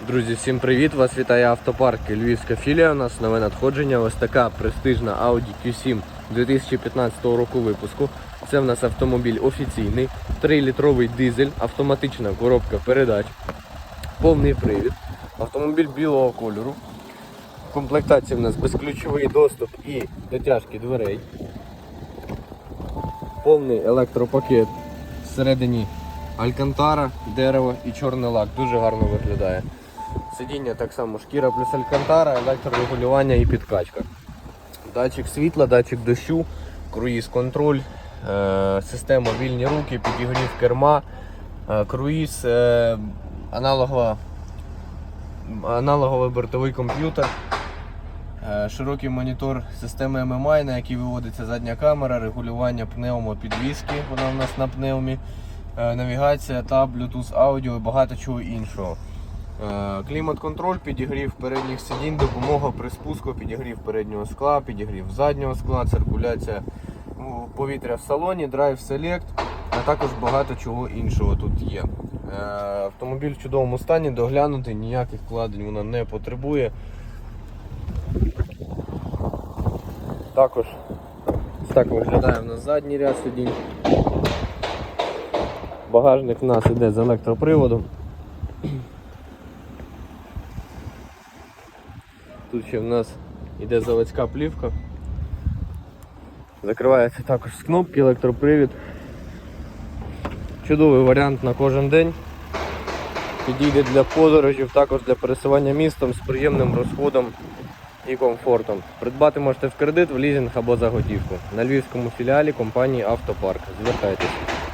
Друзі, всім привіт! Вас вітає автопарк Львівська філія. У нас нове надходження. Ось така престижна Audi Q7 2015 року випуску. Це в нас автомобіль офіційний, 3-літровий дизель, автоматична коробка передач, повний привід, автомобіль білого кольору. В комплектації в нас безключовий доступ і дотяжки дверей. Повний електропакет. Всередині Алькантара, дерево і чорний лак. Дуже гарно виглядає. Сидіння так само шкіра плюс алькантара, електрорегулювання і підкачка. Датчик світла, датчик дощу, круїз контроль, е, система вільні руки, підігрів керма, е, круїз, е, аналогова, аналоговий бортовий комп'ютер. Широкий монітор системи MMI, на який виводиться задня камера, регулювання пневмопідвіски, вона у нас на пневмі, навігація та Bluetooth аудіо і багато чого іншого. Е, Клімат-контроль, підігрів передніх сидінь, допомога при спуску, підігрів переднього скла, підігрів заднього скла, циркуляція ну, повітря в салоні, драйв селект, а також багато чого іншого тут є. Е, Автомобіль в чудовому стані, доглянутий, ніяких вкладень вона не потребує. Також так виглядає в нас задній ряд сидінь. Багажник в нас іде з електроприводом. Тут ще в нас іде заводська плівка. Закривається також з кнопки, електропривід. Чудовий варіант на кожен день. Підійде для подорожів, також для пересування містом з приємним розходом і комфортом. Придбати можете в кредит, в лізинг або за готівку. На львівському філіалі компанії Автопарк. Звертайтеся.